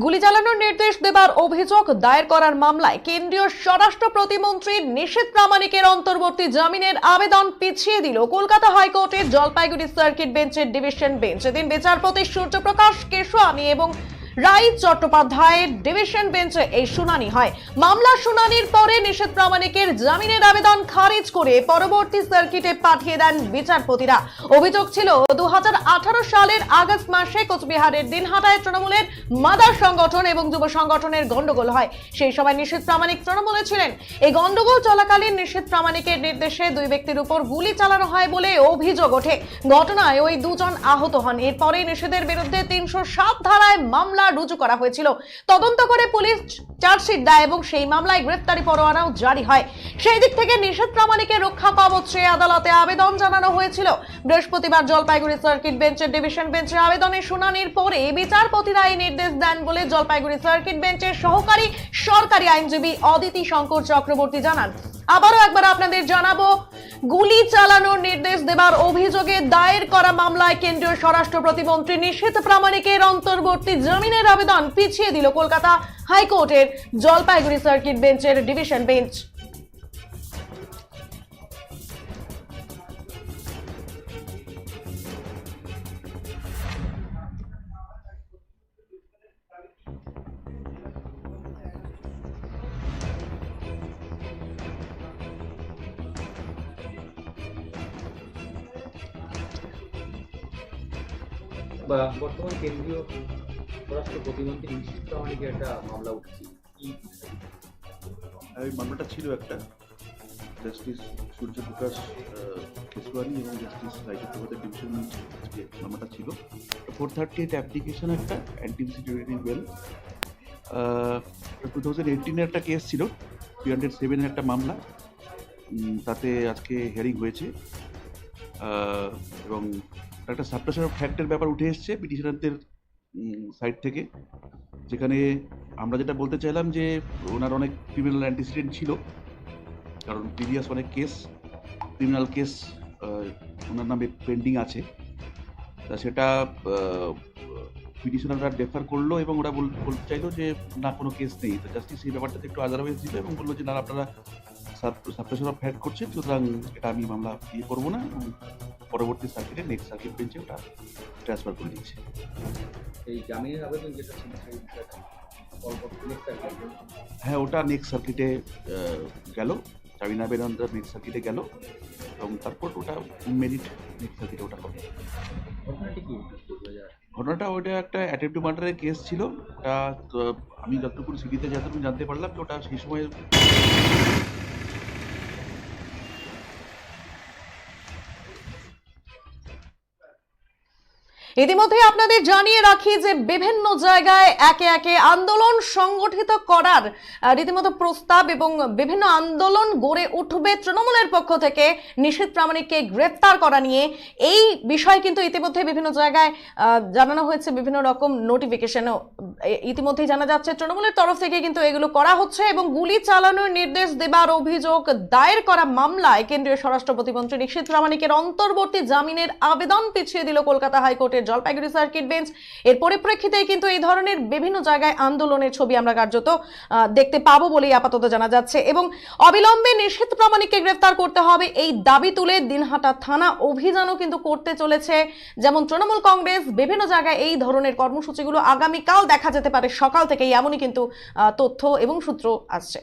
গুলি চালানোর নির্দেশ দেবার অভিযোগ দায়ের করার মামলায় কেন্দ্রীয় স্বরাষ্ট্র প্রতিমন্ত্রী নিশীথ প্রামাণিকের অন্তর্বর্তী জামিনের আবেদন পিছিয়ে দিল কলকাতা হাইকোর্টের জলপাইগুড়ি সার্কিট বেঞ্চের ডিভিশন বেঞ্চ। এদিন বিচারপতি সূর্যপ্রকাশ কেশোয়ানি এবং রাই চট্টোপাধ্যায়ের ডিভিশন বেঞ্চে এই শুনানি হয়। মামলার শুনানির পরে নিষেধ প্রামাণিকের জামিনের আবেদন খারিজ করে পরবর্তী সার্কিটে পাঠিয়ে দেন বিচারপতিরা। অভিযোগ ছিল দু সালের আগস্ট মাসে কোচবিহারের দিনহাটায় তৃণমূলের মাদার সংগঠন এবং যুব সংগঠনের গন্ডগোল হয়। সেই সময় নিষেধ প্রামাণিক তৃণমূলে ছিলেন। এই গন্ডগোল চলাকালীন নিষেধ প্রামাণিকের নির্দেশে দুই ব্যক্তির উপর গুলি চালানো হয় বলে অভিযোগ ওঠে। ঘটনায় ওই দুজন আহত হন। এরপরে নিষেধের বিরুদ্ধে তিনশো সাত ধারায় মামলা রুজু করা হয়েছিল। তদন্ত করে পুলিশ চার্জশিট দেয় এবং সেই মামলায় গ্রেফতারি পরোয়ানাও জারি হয়। সেই দিক থেকে নিষেধ প্রামাণিকের রক্ষা কবচ আদালতে আবেদন জানানো হয়েছিল। বৃহস্পতিবার জলপাইগুড়ি সার্কিট বেঞ্চের ডিভিশন বেঞ্চের আবেদনের শুনানির পরে বিচারপতিরা এই নির্দেশ দেন বলে জলপাইগুড়ি সার্কিট বেঞ্চের সহকারী সরকারি আইনজীবী অদিতি শঙ্কর চক্রবর্তী জানান। আবারও একবার আপনাদের জানাব, গুলি চালানোর নির্দেশ দেবার অভিযোগে দায়ের করা মামলায় কেন্দ্রীয় স্বরাষ্ট্র প্রতিমন্ত্রী নিষেধ প্রামাণিকের অন্তর্বর্তী জামিনের আবেদন পিছিয়ে দিল কলকাতা হাইকোর্টের জলপাইগুড়ি সার্কিট বেঞ্চের ডিভিশন বেঞ্চ। বর্তমান কেন্দ্রীয় স্বরাষ্ট্র প্রতিমন্ত্রী নিশ্চিত প্রামাণিকের একটা মামলা উঠছে। এই মামলাটা ছিল একটা জাস্টিস সূর্যপ্রকাশ কেশওয়ারি এবং জাস্টিস রায়চট্টোপাধ্যায় ডিভিশন আজকে মামলাটা ছিল, ফোর থার্টি এইট অ্যাপ্লিকেশন একটা অ্যান্টিসিডিউরিটি ওয়েল টু থাউজেন্ড এইটিনের একটা কেস ছিল থ্রি হান্ড্রেড সেভেনের একটা মামলা তাতে আজকে হিয়ারিং হয়েছে এবং একটা সাবপ্রেশন অফ ফ্যাক্টের ব্যাপার উঠে এসছে পিটিশনারদের সাইড থেকে, যেখানে আমরা যেটা বলতে চাইলাম যে ওনার অনেক ক্রিমিনাল অ্যান্টিসিডেন্ট ছিল, কারণ প্রিভিয়াস অনেক কেস ক্রিমিনাল কেস ওনার নামে পেন্ডিং আছে। তা সেটা পিটিশনাররা ডেফার করল এবং ওরা বল- বলতে চাইলো যে না, কোনো কেস নেই। তো জাস্টিস এই ব্যাপারটাতে একটু আদারওয়াইজ দিল এবং বলল যে, না আপনারা সাবপ্রেশন অফ ফ্যাক্ট করছেন, সুতরাং এটা আমি মামলা ইয়ে করব না পরবর্তী সার্কিটে নেক্সট সার্কিট বেঞ্চে ওটা ট্রান্সফার করে দিয়েছে এই জামিনের আবেদন যেটা হ্যাঁ ওটা নেক্সট সার্কিটে গেল। জামিন আবেদনটা নেক্সট সার্কিটে গেল এবং তারপর ওটা মেরিট নেক্সট সার্কিটে ওটা হবে। ঘটনাটি ওটা একটা অ্যাটেম্প টু মার্ডারের কেস ছিল। ওটা আমি যতটুকু সিটিতে যতটুকু জানতে পারলাম যে ওটা সেই সময় ইতিমধ্যে আপনাদের জানিয়ে রাখি যে বিভিন্ন জায়গায় একে একে আন্দোলন সংগঠিত করার রীতিমতো প্রস্তাব এবং বিভিন্ন আন্দোলন গড়ে উঠবে তৃণমূলের পক্ষ থেকে। নিষেধ প্রামাণিককে গ্রেফতার করা নিয়ে এই বিষয় কিন্তু ইতিমধ্যে বিভিন্ন জায়গায় জানানো হয়েছে বিভিন্ন রকম নোটিফিকেশনও ইতিমধ্যেই জানা যাচ্ছে তৃণমূলের তরফ থেকে কিন্তু এগুলো করা হচ্ছে এবং গুলি চালানোর নির্দেশ দেবার অভিযোগ দায়ের করা মামলায় কেন্দ্রীয় স্বরাষ্ট্র প্রতিমন্ত্রী নিশীথ প্রামাণিকের অন্তর্বর্তী জামিনের আবেদন পিছিয়ে দিল কলকাতা হাইকোর্টের জলপাইগুড়ি সার্কিট বেঞ্চ এর পরিপ্রেক্ষিতে কিন্তু এই ধরনের বিভিন্ন জায়গায় আন্দোলনের ছবি আমরা কার্যত দেখতে পাবো বলেই আপাতত জানা যাচ্ছে। এবং অবিলম্বে নিষেধ প্রামাণিককে গ্রেফতার করতে হবে এই দাবি তুলে দিনহাটা থানা অভিযানও কিন্তু করতে চলেছে। যেমন তৃণমূল কংগ্রেস বিভিন্ন জায়গায় এই ধরনের কর্মসূচিগুলো আগামীকাল দেখা যেতে পারে। সকাল থেকেই এমনই কিন্তু তথ্য এবং সূত্র আসছে।